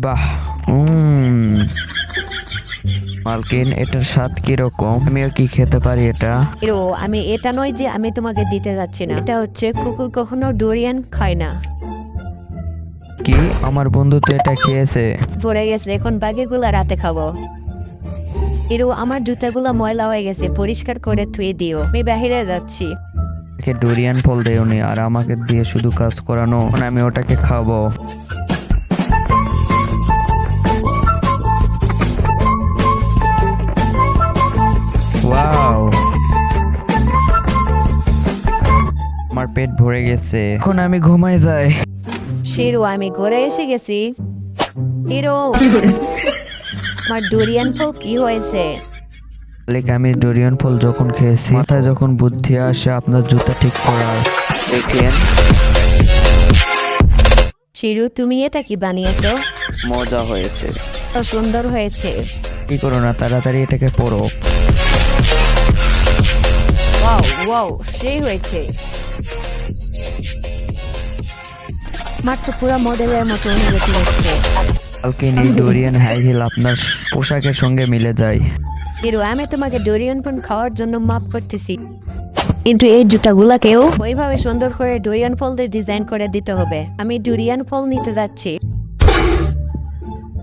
বাহ উম। মালকিন এটার স্বাদ কীরকম? আমিও কি খেতে পারি এটা? এরো আমি এটা নয় যে আমি তোমাকে দিতে যাচ্ছি না। এটা হচ্ছে কুকুর কখনো ডোরিয়ান খায় না। কি? আমার বন্ধু তো এটা খেয়েছে। পড়ে গেছে এখন বাকিগুলো রাতে খাব। এরো আমার জুতাগুলো ময়লা হয়ে গেছে পরিষ্কার করে ধুয়ে দিও। আমি বাহিরে যাচ্ছি। ডুরিয়ান ফল দেওনি আর আমাকে দিয়ে শুধু কাজ করানো এখন আমি ওটাকে খাব। পেট ভরে গেছে। এখন আমি ঘুমাই যাই। শিরো আমি ঘরে এসে গেছি। হিরো আমার ডোরিয়ান ফল কি হয়েছে? লাইক আমি ডোরিয়ান ফল যখন খেয়েছি মাথায় যখন বুদ্ধি আসে আপনার জুতা ঠিক করার দেখেন। শিরু তুমি এটা কি বানিয়েছো? মজা হয়েছে। তো সুন্দর হয়েছে। কি করো না তাড়াতাড়ি এটাকে পড়ো ওয়াও ওয়াও সেই হয়েছে। তো পুরো মডেলের মতো অনুভূতি হচ্ছে কালকে এই ডোরিয়ান হাই হিল আপনার পোশাকের সঙ্গে মিলে যায়। হিরো আমি তোমাকে ডোরিয়ান ফোন খাওয়ার জন্য মাপ করতেছি। কিন্তু এই জুতাগুলাকেও ওইভাবে সুন্দর করে ডোরিয়ান ফলদের ডিজাইন করে দিতে হবে। আমি ডুরিয়ান ফল নিতে যাচ্ছি।